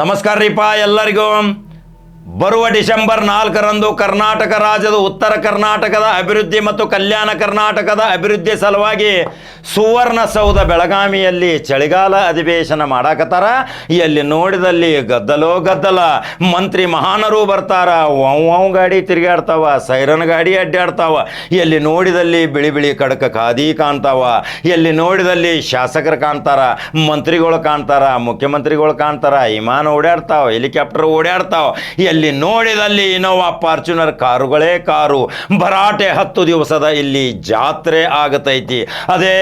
ನಮಸ್ಕಾರ ರೀಪಾ ಎಲ್ಲರಿಗೂ. ಬರುವ ಡಿಸೆಂಬರ್ ನಾಲ್ಕರಂದು ಕರ್ನಾಟಕ ರಾಜ್ಯದ ಉತ್ತರ ಕರ್ನಾಟಕದ ಅಭಿವೃದ್ಧಿ ಮತ್ತು ಕಲ್ಯಾಣ ಕರ್ನಾಟಕದ ಅಭಿವೃದ್ಧಿ ಸಲುವಾಗಿ ಸುವರ್ಣಸೌಧ ಬೆಳಗಾವಿಯಲ್ಲಿ ಚಳಿಗಾಲ ಅಧಿವೇಶನ ಮಾಡಾಕತ್ತಾರ. ಎಲ್ಲಿ ನೋಡಿದಲ್ಲಿ ಗದ್ದಲೋ ಗದ್ದಲ. ಮಂತ್ರಿ ಮಹಾನರು ಬರ್ತಾರ. ಓಂ ಗಾಡಿ ತಿರುಗಾಡ್ತಾವ. ಸೈರನ್ ಗಾಡಿ ಅಡ್ಡಾಡ್ತಾವ. ಎಲ್ಲಿ ನೋಡಿದಲ್ಲಿ ಬಿಳಿ ಬಿಳಿ ಕಡಕ ಖಾದಿ ಕಾಣ್ತಾವ. ಎಲ್ಲಿ ನೋಡಿದಲ್ಲಿ ಶಾಸಕರು ಕಾಣ್ತಾರ. ಮಂತ್ರಿಗಳು ಕಾಣ್ತಾರ. ಮುಖ್ಯಮಂತ್ರಿಗಳು ಕಾಣ್ತಾರ. ವಿಮಾನ ಓಡಾಡ್ತಾವ. ಹೆಲಿಕಾಪ್ಟರ್ ಓಡಾಡ್ತಾವ. ಎಲ್ಲಿ ನೋಡಿದಲ್ಲಿ ಇನೋವಾ ಫಾರ್ಚುನರ್ ಕಾರುಗಳೇ ಕಾರು. ಭರಾಟೆ ಹತ್ತು ದಿವಸದ ಇಲ್ಲಿ ಜಾತ್ರೆ ಆಗತೈತಿ. ಅದೇ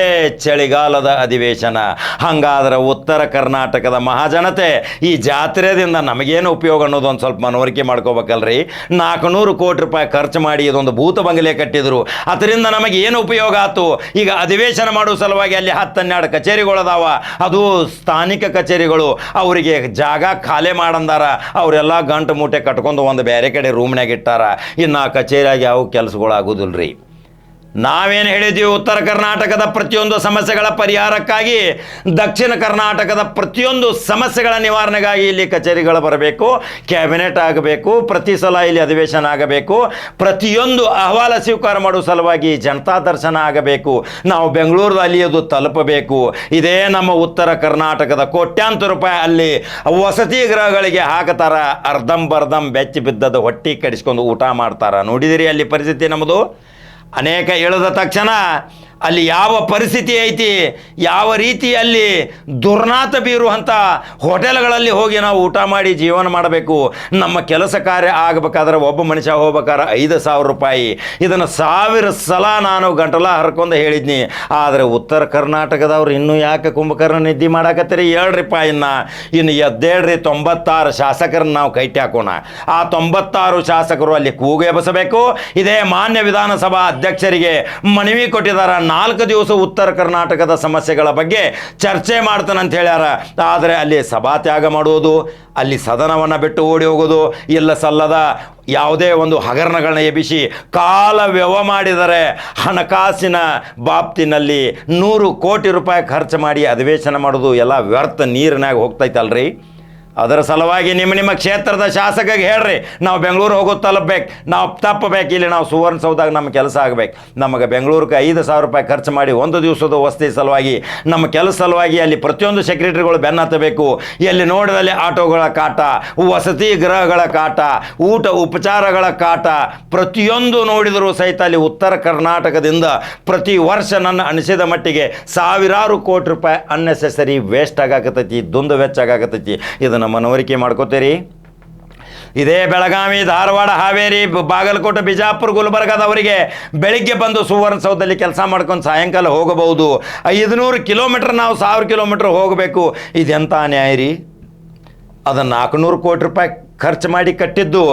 ಚಳಿಗಾಲದ ಅಧಿವೇಶನ. ಹಂಗಾದ್ರೆ ಉತ್ತರ ಕರ್ನಾಟಕದ ಮಹಾಜನತೆ ಈ ಜಾತ್ರೆದಿಂದ ನಮಗೇನು ಉಪಯೋಗ ಅನ್ನೋದು ಒಂದು ಸ್ವಲ್ಪ ಮನವರಿಕೆ ಮಾಡ್ಕೋಬೇಕಲ್ರಿ. ನಾಲ್ಕುನೂರು ಕೋಟಿ ರೂಪಾಯಿ ಖರ್ಚು ಮಾಡಿ ಇದೊಂದು ಭೂತ ಬಂಗಲೆ ಕಟ್ಟಿದ್ರು. ಅದರಿಂದ ನಮಗೆ ಏನು ಉಪಯೋಗ ಆಯ್ತು ಈಗ ಅಧಿವೇಶನ ಮಾಡುವ ಸಲುವಾಗಿ ಅಲ್ಲಿ ಹತ್ತು ಹನ್ನೆರಡು ಕಚೇರಿಗಳದಾವ. ಅದು ಸ್ಥಾನಿಕ ಕಚೇರಿಗಳು. ಅವರಿಗೆ ಜಾಗ ಖಾಲಿ ಮಾಡಂದಾರ. ಅವರೆಲ್ಲ ಗಂಟು ಮೂಟೆ ಕಟ್ಕೊಂಡು ಒಂದು ಬೇರೆ ಕಡೆ ರೂಮ್ನಾಗ ಇಟ್ಟಾರ ಇನ್ನು ಕಚೇರಿಯಾಗಿ ಯಾವ ಕೆಲಸಗಳು ಆಗೋದಿಲ್ಲ ರೀ ನಾವೇನು ಹೇಳಿದ್ದೀವಿ ಉತ್ತರ ಕರ್ನಾಟಕದ ಪ್ರತಿಯೊಂದು ಸಮಸ್ಯೆಗಳ ಪರಿಹಾರಕ್ಕಾಗಿ, ದಕ್ಷಿಣ ಕರ್ನಾಟಕದ ಪ್ರತಿಯೊಂದು ಸಮಸ್ಯೆಗಳ ನಿವಾರಣೆಗಾಗಿ ಇಲ್ಲಿ ಕಚೇರಿಗಳು ಬರಬೇಕು, ಕ್ಯಾಬಿನೆಟ್ ಆಗಬೇಕು, ಪ್ರತಿ ಸಲ ಇಲ್ಲಿ ಅಧಿವೇಶನ ಆಗಬೇಕು, ಪ್ರತಿಯೊಂದು ಅಹವಾಲ ಸ್ವೀಕಾರ ಮಾಡುವ ಸಲುವಾಗಿ ಜನತಾ ದರ್ಶನ ಆಗಬೇಕು, ನಾವು ಬೆಂಗಳೂರಲ್ಲಿ ಅದು ತಲುಪಬೇಕು. ಇದೇ ನಮ್ಮ ಉತ್ತರ ಕರ್ನಾಟಕದ ಕೋಟ್ಯಾಂತರ ರೂಪಾಯಿ ಅಲ್ಲಿ ವಸತಿ ಗೃಹಗಳಿಗೆ ಹಾಕತಾರ, ಅರ್ಧಂಬರ್ಧಂ ಬೆಚ್ಚಿ ಬಿದ್ದದ ಹೊಟ್ಟಿ ಕಡಿಸ್ಕೊಂಡು ಊಟ ಮಾಡ್ತಾರ. ನೋಡಿದಿರಿ ಅಲ್ಲಿ ಪರಿಸ್ಥಿತಿ ನಮ್ಮದು? ಅನೇಕ ಇಳಿದ ತಕ್ಷಣ ಅಲ್ಲಿ ಯಾವ ಪರಿಸ್ಥಿತಿ ಐತಿ, ಯಾವ ರೀತಿಯಲ್ಲಿ ದುರ್ನಾತ ಬೀರುವಂಥ ಹೋಟೆಲ್ಗಳಲ್ಲಿ ಹೋಗಿ ನಾವು ಊಟ ಮಾಡಿ ಜೀವನ ಮಾಡಬೇಕು. ನಮ್ಮ ಕೆಲಸ ಕಾರ್ಯ ಆಗಬೇಕಾದ್ರೆ ಒಬ್ಬ ಮನುಷ್ಯ ಹೋಗ್ಬೇಕಾದ್ರೆ ಐದು ಸಾವಿರ ರೂಪಾಯಿ. ಇದನ್ನು ಸಾವಿರ ಸಲ ನಾನು ಗಂಟಲ ಹರ್ಕೊಂಡು ಹೇಳಿದ್ನಿ. ಆದರೆ ಉತ್ತರ ಕರ್ನಾಟಕದವ್ರು ಇನ್ನೂ ಯಾಕೆ ಕುಂಭಕರ್ಣ ನಿದ್ದೆ ಮಾಡಾಕತ್ತೀರಿ? ಹೇಳ್ರಿಪ್ಪ ಇನ್ನು. ಇನ್ನು ಎದ್ದೇಳ್ರಿ ತೊಂಬತ್ತಾರು ಶಾಸಕರನ್ನ ನಾವು ಕೈಟಿ ಹಾಕೋಣ. ಆ ತೊಂಬತ್ತಾರು ಶಾಸಕರು ಅಲ್ಲಿ ಕೂಗು ಎಬ್ಬಸಬೇಕು ಇದೇ ಮಾನ್ಯ ವಿಧಾನಸಭಾ ಅಧ್ಯಕ್ಷರಿಗೆ ಮನವಿ ಕೊಟ್ಟಿದ್ದಾರೆ ನಾಲ್ಕು ದಿವಸ ಉತ್ತರ ಕರ್ನಾಟಕದ ಸಮಸ್ಯೆಗಳ ಬಗ್ಗೆ ಚರ್ಚೆ ಮಾಡ್ತಾನಂತ ಹೇಳ್ಯಾರ. ಆದರೆ ಅಲ್ಲಿ ಸಭಾತ್ಯಾಗ ಮಾಡುವುದು, ಅಲ್ಲಿ ಸದನವನ್ನು ಬಿಟ್ಟು ಓಡಿ ಹೋಗೋದು ಇಲ್ಲ ಸಲ್ಲದ ಯಾವುದೇ ಒಂದು ಹಗರಣಗಳನ್ನ ಎಬ್ಬಿಸಿ ಕಾಲ ವ್ಯವ ಮಾಡಿದರೆ ಹಣಕಾಸಿನ ಬಾಪ್ತಿನಲ್ಲಿ ನೂರು ಕೋಟಿ ರೂಪಾಯಿ ಖರ್ಚು ಮಾಡಿ ಅಧಿವೇಶನ ಮಾಡೋದು ಎಲ್ಲ ವ್ಯರ್ಥ ನೀರಿನಾಗ ಹೋಗ್ತೈತಲ್ರಿ? ಅದರ ಸಲುವಾಗಿ ನಿಮ್ಮ ನಿಮ್ಮ ಕ್ಷೇತ್ರದ ಶಾಸಕಗೆ ಹೇಳ್ರಿ, ನಾವು ಬೆಂಗಳೂರು ಹೋಗೋ ತಲುಪಬೇಕು, ನಾವು ತಪ್ಪಬೇಕು, ಇಲ್ಲಿ ನಾವು ಸುವರ್ಣಸೌಧದಾಗ ನಮ್ಮ ಕೆಲಸ ಆಗಬೇಕು. ನಮಗೆ ಬೆಂಗಳೂರಿಗೆ ಐದು ಸಾವಿರ ರೂಪಾಯಿ ಖರ್ಚು ಮಾಡಿ ಒಂದು ದಿವಸದ ವಸತಿ ಸಲುವಾಗಿ, ನಮ್ಮ ಕೆಲಸ ಸಲುವಾಗಿ ಅಲ್ಲಿ ಪ್ರತಿಯೊಂದು ಸೆಕ್ರೆಟರಿಗಳು ಬೆನ್ನತ್ತಬೇಕು ಎಲ್ಲಿ ನೋಡಿದಲ್ಲಿ ಆಟೋಗಳ ಕಾಟ, ವಸತಿ ಗೃಹಗಳ ಕಾಟ, ಊಟ ಉಪಚಾರಗಳ ಕಾಟ, ಪ್ರತಿಯೊಂದು ನೋಡಿದರೂ ಸಹಿತ ಅಲ್ಲಿ ಉತ್ತರ ಕರ್ನಾಟಕದಿಂದ ಪ್ರತಿ ವರ್ಷ ನನ್ನ ಅನಿಸಿದ ಮಟ್ಟಿಗೆ ಸಾವಿರಾರು ಕೋಟಿ ರೂಪಾಯಿ ಅನ್ನೆಸೆಸರಿ ವೇಸ್ಟ್ ಆಗಾಕತ್ತೈತಿ, ದುಂದು ವೆಚ್ಚ ಆಗಾಕತ್ತೈತಿ. ಇದನ್ನು ಮನವರಿಕೆ ಮಾಡ್ಕೋತೀರಿ? ಇದೇ ಬೆಳಗಾವಿ, ಧಾರವಾಡ, ಹಾವೇರಿ, ಬಾಗಲಕೋಟೆ, ಬಿಜಾಪುರ ಗುಲ್ಬರ್ಗದವರಿಗೆ ಬೆಳಿಗ್ಗೆ ಬಂದು ಸುವರ್ಣಸೌಧದಲ್ಲಿ ಕೆಲಸ ಮಾಡ್ಕೊಂಡು ಸಾಯಂಕಾಲ ಹೋಗಬಹುದು. ಐದುನೂರು ಕಿಲೋಮೀಟ್ರ್ ನಾವು ಸಾವಿರ ಕಿಲೋಮೀಟ್ರ್ ಹೋಗಬೇಕು. ಇದೆಂಥ ನ್ಯಾಯ ರೀ? ಅದನ್ನು ನಾಲ್ಕುನೂರು ಕೋಟಿ ರೂಪಾಯಿ ಖರ್ಚು ಮಾಡಿ ಕಟ್ಟಿದ್ದು,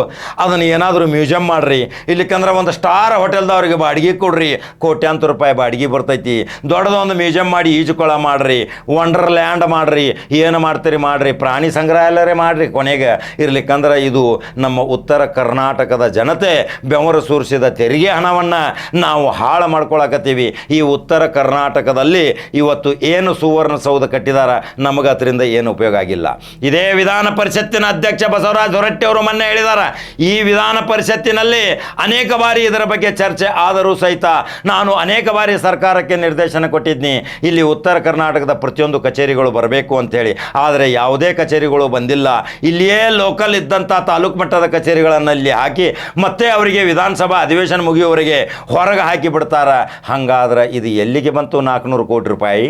ಅದನ್ನು ಏನಾದರೂ ಮ್ಯೂಸಿಯಂ ಮಾಡಿರಿ. ಇಲ್ಲಿಕಂದ್ರೆ ಒಂದು ಸ್ಟಾರ್ ಹೋಟೆಲ್ದವ್ರಿಗೆ ಬಾಡಿಗೆ ಕೊಡ್ರಿ. ಕೋಟ್ಯಾಂತರ ರೂಪಾಯಿ ಬಾಡಿಗೆ ಬರ್ತೈತಿ. ದೊಡ್ಡದೊಂದು ಮ್ಯೂಸಿಯಂ ಮಾಡಿ ಈಜುಕೊಳ ಮಾಡಿರಿ. ವಂಡರ್ ಲ್ಯಾಂಡ್ ಮಾಡಿರಿ. ಏನು ಮಾಡ್ತೀರಿ ಮಾಡಿರಿ. ಪ್ರಾಣಿ ಸಂಗ್ರಹಾಲಯ ಮಾಡಿರಿ ಕೊನೆಗೆ. ಇರ್ಲಿಕ್ಕಂದ್ರೆ ಇದು ನಮ್ಮ ಉತ್ತರ ಕರ್ನಾಟಕದ ಜನತೆ ಬೆವರು ಸುರಿಸಿದ ತೆರಿಗೆ ಹಣವನ್ನು ನಾವು ಹಾಳು ಮಾಡ್ಕೊಳಕತ್ತೀವಿ. ಈ ಉತ್ತರ ಕರ್ನಾಟಕದಲ್ಲಿ ಇವತ್ತು ಏನು ಸುವರ್ಣ ಸೌಧ ಕಟ್ಟಿದಾರ ನಮಗೆ ಅದರಿಂದ ಏನು ಉಪಯೋಗ ಆಗಿಲ್ಲ. ಇದೇ ವಿಧಾನ ಪರಿಷತ್ತಿನ ಅಧ್ಯಕ್ಷ ಬಸವರಾಜ ಅವರು ಮೊನ್ನೆ ಹೇಳಿದ್ದಾರೆ ಈ ವಿಧಾನ ಪರಿಷತ್ತಿನಲ್ಲಿ ಅನೇಕ ಬಾರಿ ಇದರ ಬಗ್ಗೆ ಚರ್ಚೆ ಆದರೂ ಸಹಿತ ನಾನು ಅನೇಕ ಬಾರಿ ಸರ್ಕಾರಕ್ಕೆ ನಿರ್ದೇಶನ ಕೊಟ್ಟಿದ್ದೀನಿ ಇಲ್ಲಿ ಉತ್ತರ ಕರ್ನಾಟಕದ ಪ್ರತಿಯೊಂದು ಕಚೇರಿಗಳು ಬರಬೇಕು ಅಂಥೇಳಿ. ಆದರೆ ಯಾವುದೇ ಕಚೇರಿಗಳು ಬಂದಿಲ್ಲ. ಇಲ್ಲಿಯೇ ಲೋಕಲ್ ಇದ್ದಂಥ ತಾಲೂಕು ಮಟ್ಟದ ಕಚೇರಿಗಳನ್ನು ಇಲ್ಲಿ ಹಾಕಿ ಮತ್ತೆ ಅವರಿಗೆ ವಿಧಾನಸಭಾ ಅಧಿವೇಶನ ಮುಗಿಯುವವರೆಗೆ ಹೊರಗೆ ಹಾಕಿ ಬಿಡ್ತಾರೆ. ಹಂಗಾದ್ರೆ ಇದು ಎಲ್ಲಿಗೆ ಬಂತು ನಾಲ್ಕುನೂರು ಕೋಟಿ ರೂಪಾಯಿ?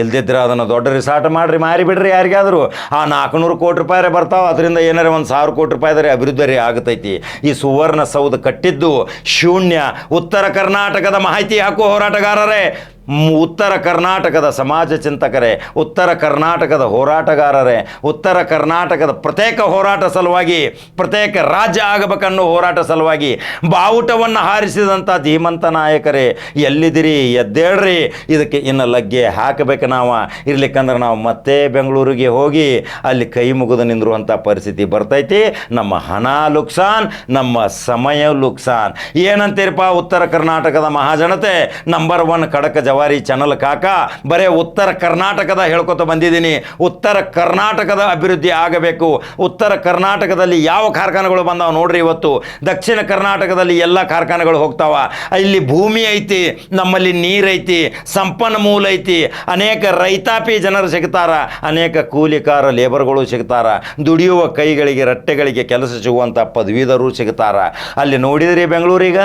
ಇಲ್ದಿದ್ರೆ ಅದನ್ನು ದೊಡ್ಡ ರಿಸಾರ್ಟ್ ಮಾಡಿರಿ, ಮಾರಿ ಬಿಡ್ರಿ ಯಾರಿಗಾದರೂ. ಆ ನಾಲ್ಕುನೂರು ಕೋಟಿ ರೂಪಾಯಿ ಬರ್ತಾವೆ, ಅದರಿಂದ ಏನಾರ ಒಂದು ಸಾವಿರ ಕೋಟಿ ರೂಪಾಯಿದರೆ ಅಭಿವೃದ್ಧಿ ಆಗತೈತಿ. ಈ ಸುವರ್ಣ ಸೌಧ ಕಟ್ಟಿದ್ದು ಶೂನ್ಯ ಉತ್ತರ ಕರ್ನಾಟಕದ ಮಾಹಿತಿ ಹಾಕುವ ಹೋರಾಟಗಾರರೇ. ಉತ್ತರ ಕರ್ನಾಟಕದ ಸಮಾಜ ಚಿಂತಕರೇ, ಉತ್ತರ ಕರ್ನಾಟಕದ ಹೋರಾಟಗಾರರೇ, ಉತ್ತರ ಕರ್ನಾಟಕದ ಪ್ರತ್ಯೇಕ ಹೋರಾಟ ಸಲುವಾಗಿ, ಪ್ರತ್ಯೇಕ ರಾಜ್ಯ ಆಗಬೇಕನ್ನೋ ಹೋರಾಟ ಸಲುವಾಗಿ ಬಾವುಟವನ್ನು ಹಾರಿಸಿದಂಥ ಧೀಮಂತ ನಾಯಕರೇ, ಎಲ್ಲಿದ್ದೀರಿ? ಎದ್ದೇಳ್ರಿ. ಇದಕ್ಕೆ ಇನ್ನು ಲಗ್ಗೆ ಹಾಕಬೇಕು ನಾವು. ಇರ್ಲಿಕ್ಕಂದ್ರೆ ನಾವು ಮತ್ತೆ ಬೆಂಗಳೂರಿಗೆ ಹೋಗಿ ಅಲ್ಲಿ ಕೈ ಮುಗಿದು ನಿಂದಿರುವಂಥ ಪರಿಸ್ಥಿತಿ ಬರ್ತೈತಿ. ನಮ್ಮ ಹಣ ಲುಕ್ಸಾನ್, ನಮ್ಮ ಸಮಯ ಲುಕ್ಸಾನ್. ಏನಂತೀರಪ್ಪ ಉತ್ತರ ಕರ್ನಾಟಕದ ಮಹಾಜನತೆ? ನಂಬರ್ ಒನ್ ಖಡಕ ಜವಾಬ್ದಾರಿ. ಜವಾರಿ ಚಾನಲ್ ಕಾಕ, ಬರೇ ಉತ್ತರ ಕರ್ನಾಟಕದ ಹೇಳ್ಕೊತ ಬಂದಿದ್ದೀನಿ. ಉತ್ತರ ಕರ್ನಾಟಕದ ಅಭಿವೃದ್ಧಿ ಆಗಬೇಕು. ಉತ್ತರ ಕರ್ನಾಟಕದಲ್ಲಿ ಯಾವ ಕಾರ್ಖಾನೆಗಳು ಬಂದಾವ ನೋಡ್ರಿ ಇವತ್ತು. ದಕ್ಷಿಣ ಕರ್ನಾಟಕದಲ್ಲಿ ಎಲ್ಲ ಕಾರ್ಖಾನೆಗಳು ಹೋಗ್ತಾವ. ಇಲ್ಲಿ ಭೂಮಿ ಐತಿ, ನಮ್ಮಲ್ಲಿ ನೀರೈತಿ, ಸಂಪನ್ಮೂಲ ಐತಿ. ಅನೇಕ ರೈತಾಪಿ ಜನರು ಸಿಗ್ತಾರ, ಅನೇಕ ಕೂಲಿಕಾರ ಲೇಬರ್ಗಳು ಸಿಗ್ತಾರ. ದುಡಿಯುವ ಕೈಗಳಿಗೆ, ರಟ್ಟೆಗಳಿಗೆ ಕೆಲಸ ಸಿಗುವಂಥ ಪದವೀಧರು ಸಿಗ್ತಾರ. ಅಲ್ಲಿ ನೋಡಿದ್ರಿ ಬೆಂಗಳೂರಿಗ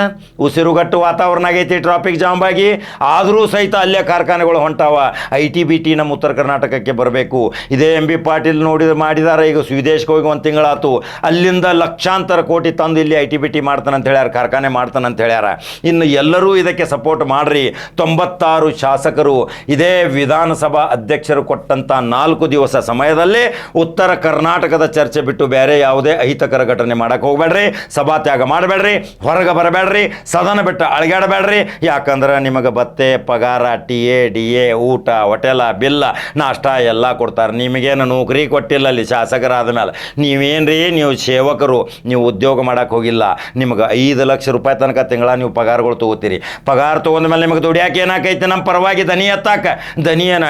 ಉಸಿರುಗಟ್ಟು ವಾತಾವರಣ ಆಗೈತಿ ಟ್ರಾಫಿಕ್ ಜಾಮ್ ಆಗಿ. ಆದರೂ ಸಹಿತ ಅಲ್ಲೇ ಕಾರ್ಖಾನೆಗಳು ಹೊಂಟಾವ. ಐ ಟಿ, ಬಿ ಟಿ ನಮ್ಮ ಉತ್ತರ ಕರ್ನಾಟಕಕ್ಕೆ ಬರಬೇಕು. ಇದೇ ಎಂ ಬಿ ಪಾಟೀಲ್ ನೋಡಿದ ಮಾಡಿದಾರೆ. ಈಗ ವಿದೇಶಕ್ಕೆ ಹೋಗಿ ಒಂದು ತಿಂಗಳಾತು ಅಲ್ಲಿಂದ ಲಕ್ಷಾಂತರ ಕೋಟಿ ತಂದು ಇಲ್ಲಿ ಐ ಟಿ, ಬಿ ಟಿ ಮಾಡ್ತಾನಂತ ಹೇಳ್ಯಾರ, ಕಾರ್ಖಾನೆ ಮಾಡ್ತಾನಂತ ಹೇಳ್ಯಾರ. ಇನ್ನು ಎಲ್ಲರೂ ಇದಕ್ಕೆ ಸಪೋರ್ಟ್ ಮಾಡ್ರಿ. ತೊಂಬತ್ತಾರು ಶಾಸಕರು ಇದೇ ವಿಧಾನಸಭಾ ಅಧ್ಯಕ್ಷರು ಕೊಟ್ಟಂತ ನಾಲ್ಕು ದಿವಸ ಸಮಯದಲ್ಲೇ ಉತ್ತರ ಕರ್ನಾಟಕದ ಚರ್ಚೆ ಬಿಟ್ಟು ಬೇರೆ ಯಾವುದೇ ಅಹಿತಕರ ಘಟನೆ ಮಾಡಕ್ಕೆ ಹೋಗ್ಬೇಡ್ರಿ. ಸಭಾತ್ಯಾಗ ಮಾಡಬೇಡ್ರಿ. ಹೊರಗೆ ಬರಬೇಡ್ರಿ. ಸದನ ಬಿಟ್ಟು ಅಳಗಾಡಬೇಡ್ರಿ ಯಾಕಂದ್ರೆ ನಿಮಗೆ ಬತ್ತೆ ಪಗಾರ, ಟಿ ಎ, ಡಿ ಎ, ಊಟ, ಹೋಟೆಲ, ಬಿಲ್ಲ, ನಾಷ್ಟ ಎಲ್ಲ ಕೊಡ್ತಾರೆ. ನಿಮಗೇನು ನೌಕರಿ ಕೊಟ್ಟಿಲ್ಲ ಅಲ್ಲಿ ಶಾಸಕರಾದ ಮೇಲೆ ನೀವೇನ್ರಿ ನೀವು ಸೇವಕರು, ನೀವು ಉದ್ಯೋಗ ಮಾಡೋಕ್ಕೆ ಹೋಗಿಲ್ಲ. ನಿಮಗೆ ಐದು ಲಕ್ಷ ರೂಪಾಯಿ ತನಕ ತಿಂಗಳ ನೀವು ಪಗಾರಗಳು ತೊಗೋತೀರಿ. ಪಗಾರ ತೊಗೊಂಡ ಮೇಲೆ ನಿಮಗೆ ದುಡಿಯಾಕೆ ಏನಾಕೈತೆ? ನಮ್ಮ ಪರವಾಗಿ ದನಿ ಎತ್ತಾಕ. ದನಿ ಏನು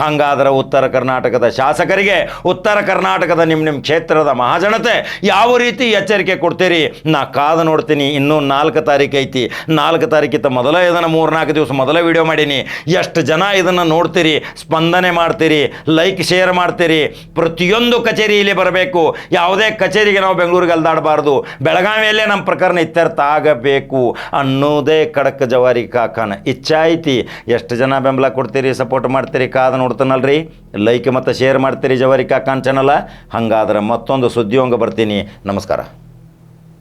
ಹಂಗಾದ್ರೆ ಉತ್ತರ ಕರ್ನಾಟಕದ ಶಾಸಕರಿಗೆ, ಉತ್ತರ ಕರ್ನಾಟಕದ ನಿಮ್ಮ ನಿಮ್ಮ ಕ್ಷೇತ್ರದ ಮಹಾಜನತೆ ಯಾವ ರೀತಿ ಎಚ್ಚರಿಕೆ ಕೊಡ್ತೀರಿ? ನಾ ಕಾದು ನೋಡ್ತೀನಿ. ಇನ್ನೂ ನಾಲ್ಕು ತಾರೀಕು ಐತಿ. ನಾಲ್ಕು ತಾರೀಕಿಂತ ಮೊದಲೇ ಇದನ್ನು ಮೂರ್ನಾಲ್ಕು ದಿವಸ ಮೊದಲೇ ವಿಡಿಯೋ ಮಾಡೀನಿ. ಎಷ್ಟು ಜನ ಇದನ್ನು ನೋಡ್ತೀರಿ, ಸ್ಪಂದನೆ ಮಾಡ್ತೀರಿ ಲೈಕ್ ಶೇರ್ ಮಾಡ್ತೀರಿ, ಪ್ರತಿಯೊಂದು ಕಚೇರಿಯಲ್ಲಿ ಬರಬೇಕು. ಯಾವುದೇ ಕಚೇರಿಗೆ ನಾವು ಬೆಂಗಳೂರಿಗೆ ಅಲ್ದಾಡಬಾರ್ದು. ಬೆಳಗಾವಿಯಲ್ಲೇ ನಮ್ಮ ಪ್ರಕರಣ ಇತ್ಯರ್ಥ ಆಗಬೇಕು ಅನ್ನೋದೇ ಖಡಕ್ ಜವಾರಿ ಕಾಕನ ಇಚ್ಛಾಯಿತಿ. ಎಷ್ಟು ಜನ ಬೆಂಬಲ ಕೊಡ್ತೀರಿ ಸಪೋರ್ಟ್ ಮಾಡ್ತೀರಿ, ಕಾದು ನೋಡ್ತಾನಲ್ರಿ? ಲೈಕ್ ಮತ್ತು ಶೇರ್ ಮಾಡ್ತೀರಿ ಜವಾರಿ ಕಾಕನ್ ಚಾನಲ ಹಂಗಾದ್ರೆ ಮತ್ತೊಂದು ಸುದ್ದಿಯೊಂಗ ಬರ್ತೀನಿ. ನಮಸ್ಕಾರ.